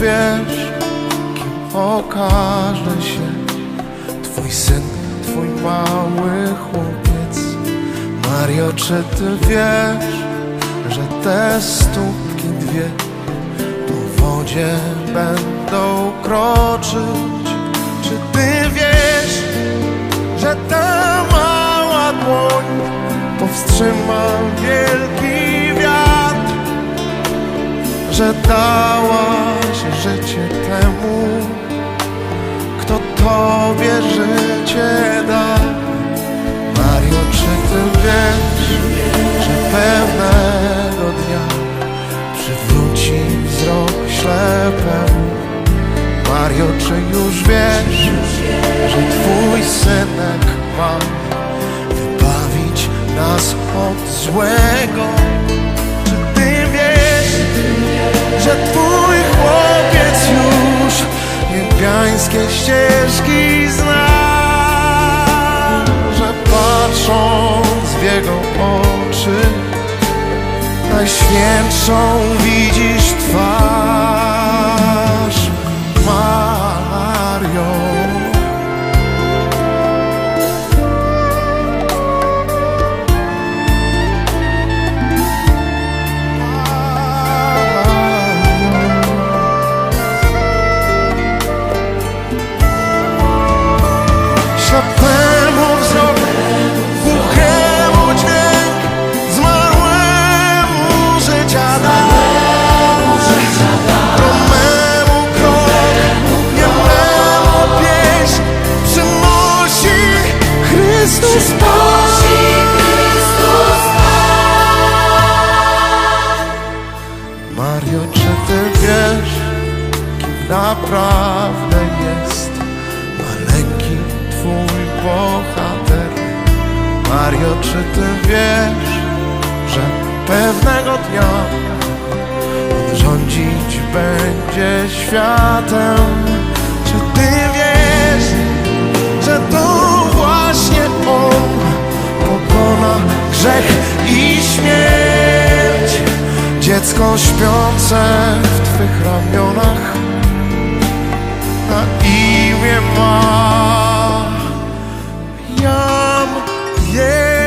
wiesz, kim okaże się Twój syn, twój mały chłopiec. Mario, czy ty wiesz, że te stópki dwie Po wodzie będą kroczyć? Czy ty wiesz, że ta mała dłoń Powstrzyma wielki wiatr? Że dałaś Mario, czy już wiesz, że twój synek ma wybawić nas od złego? Czy ty wiesz, że twój chłopiec już niebiańskie ścieżki zna, że patrząc w jego oczy najświętszą widzisz twarz Mario. Chrystus Pan. Mario, czy ty wiesz, kim naprawdę jest maleńki twój bohater? Mario, czy ty wiesz, że pewnego dnia rządzić będzie światem? Czy ty dziecko śpiące w Twych ramionach na imię ma Jam Je.